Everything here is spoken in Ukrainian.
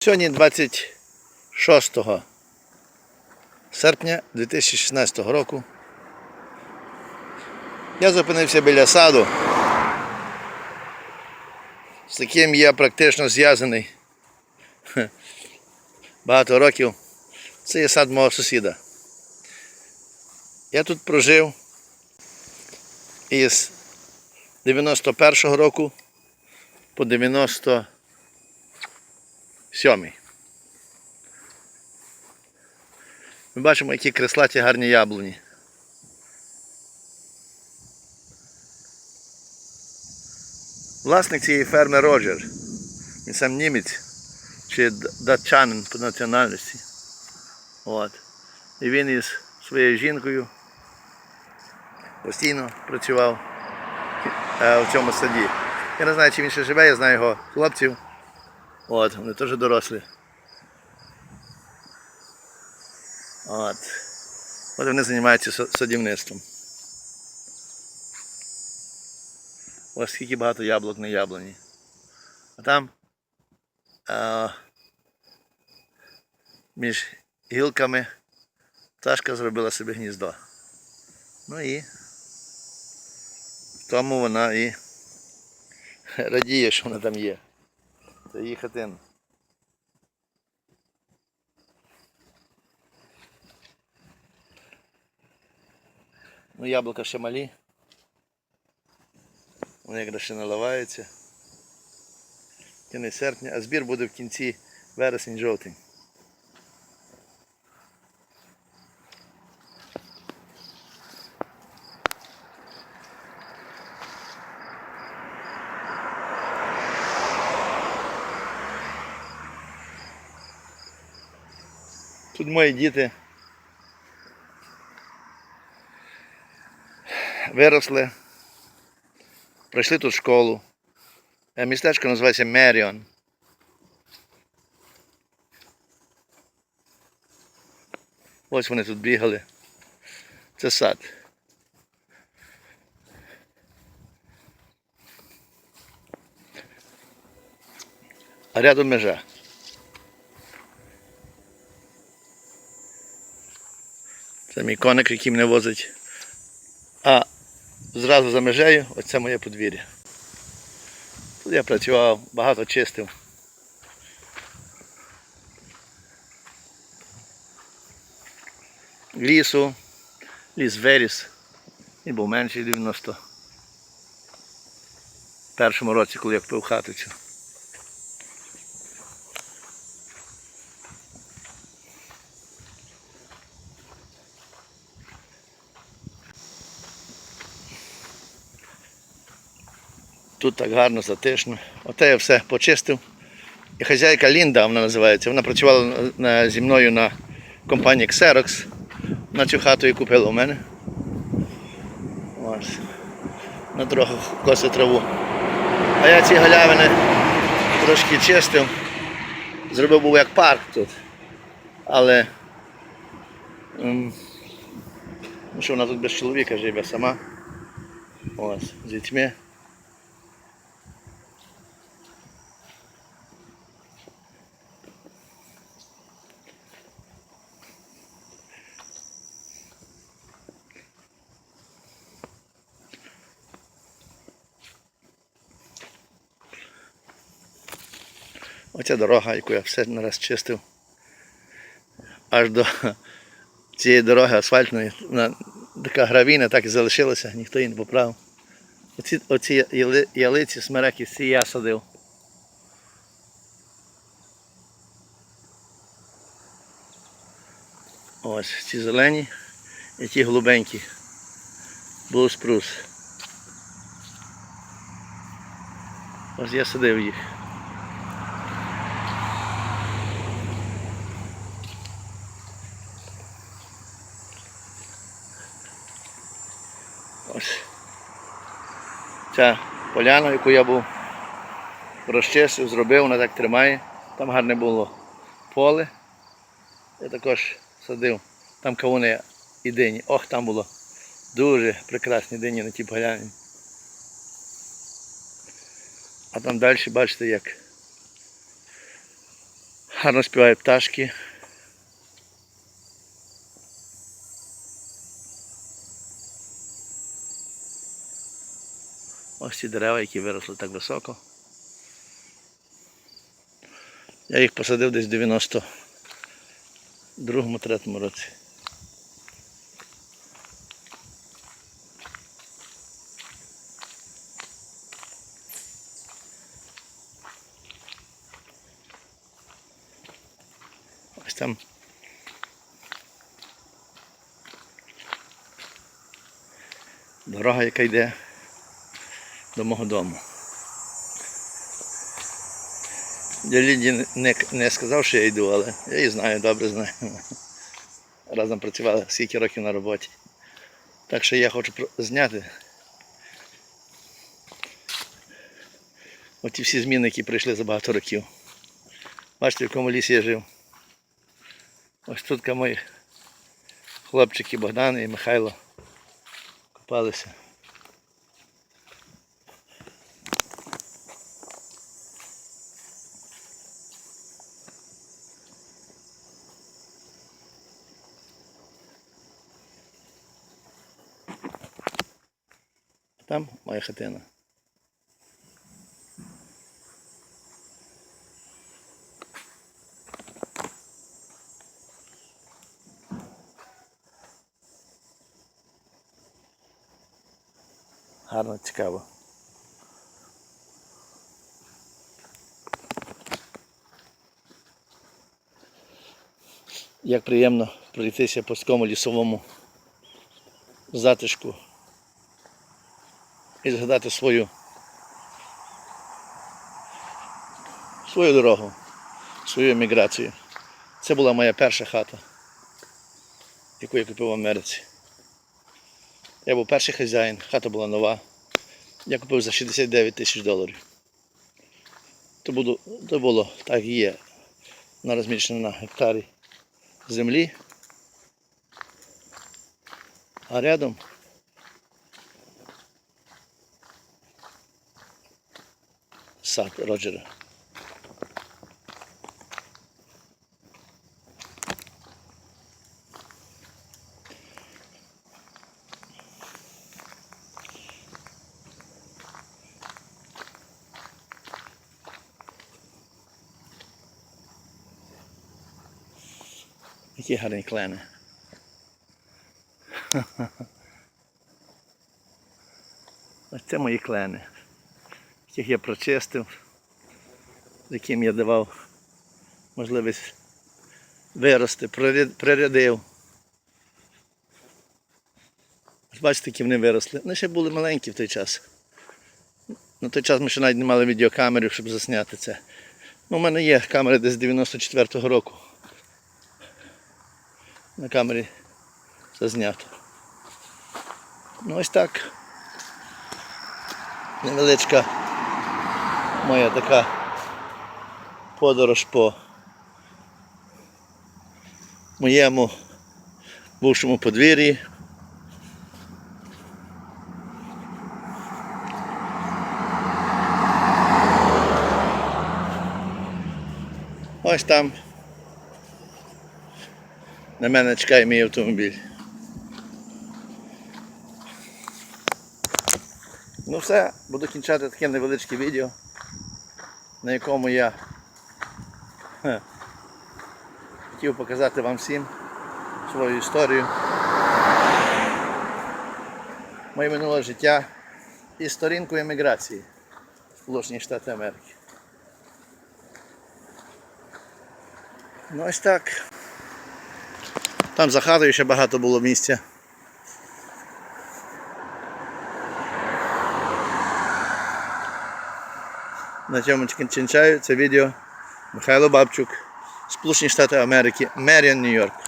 Сьогодні 26 серпня 2016 року. Я зупинився біля саду, з яким я практично зв'язаний багато років. Це є сад мого сусіда. Я тут прожив із 91-го року по 97. Ми бачимо, які креслаті гарні яблуні. Власник цієї ферми Роджер. Він сам німець чи датчанин по національності. От. І він із своєю жінкою постійно працював е, в цьому саді. Я не знаю, чи він ще живе, я знаю його хлопців. От, вони теж дорослі. От. От вони займаються садівництвом. Ось скільки багато яблук на яблуні. А там а, між гілками пташка зробила собі гніздо. Ну і в тому вона і радіє, що вона там є. Це їх один. Ну, яблука ще малі. Вони якраз ще наливаються. Кінець серпня, а збір буде в кінці вересень-жовтень. Тут мої діти виросли, пройшли тут школу. Е, Містечко називається Меріон. Ось вони тут бігали. Це сад. А рядом межа. Мій коник, який мене возить. А зразу за межею оце моє подвір'я. Тут я працював, багато чистив. Лісу, ліс виріс. Він був менший 90. В першому році, коли я купив хату цю. Тут так гарно, затишно. Оте я все почистив. І хазяйка Лінда, вона називається, вона працювала на- зі мною на компанії Xerox. На цю хату і купила у мене. Ось. На трохи коси траву. А я ці галявини трошки чистив. Зробив був як парк тут. Але ем, ну, що вона тут без чоловіка живе сама. Ось, з дітьми. Оця дорога, яку я все нараз чистив. Аж до цієї дороги асфальтної, вона така гравійна, так і залишилася, ніхто її не поправив. Оці, оці яли, ялиці, смереки, всі я садив. Ось ці зелені і ті голубенькі. Блу спрус. Ось я садив їх. Ось. Ця поляна, яку я був розчистив, зробив, вона так тримає. Там гарне було поле. Я також садив. Там кавуни і дині. Ох, там було дуже прекрасні дині на тій поляні. А там далі бачите як Гарно співають пташки. Ось ці дерева, які виросли так високо. Я їх посадив десь в 92-3 році. Ось там. Дорога, яка йде до мого дому. Я Ліді не, не сказав, що я йду, але я її знаю, добре знаю. Разом працювали скільки років на роботі. Так що я хочу зняти оті всі зміни, які прийшли за багато років. Бачите, в якому лісі я жив. Ось тут мої хлопчики Богдан і Михайло купалися. Там моя хатина. Гарно, цікаво. Як приємно пройтися по такому лісовому затишку і згадати свою свою дорогу, свою еміграцію. Це була моя перша хата, яку я купив в Америці. Я був перший хазяїн, хата була нова. Я купив за 69 тисяч доларів. То було, то було так і є. Вона розміщена на гектарі землі. А рядом сад Роджера. Які гарні клени. Ось це мої клени, яких я прочистив, яким я давав можливість вирости, прирядив. Бачите, які вони виросли. Вони ще були маленькі в той час. На той час ми ще навіть не мали відеокамери, щоб засняти це. Ну, у мене є камера десь з 94-го року. На камері зазнято. Ну ось так. Невеличка моя така подорож по моєму бувшому подвір'ї. Ось там на мене чекає мій автомобіль. Ну все, буду кінчати таке невеличке відео, на якому я хотів показати вам всім свою історію, моє минуле життя і сторінку еміграції в Сполучені Штати Америки. Ну ось так. Там за хатою ще багато було місця. На цьому кінчаю це відео Михайло Бабчук, Сполучені Штати Америки, Меріан, Нью-Йорк.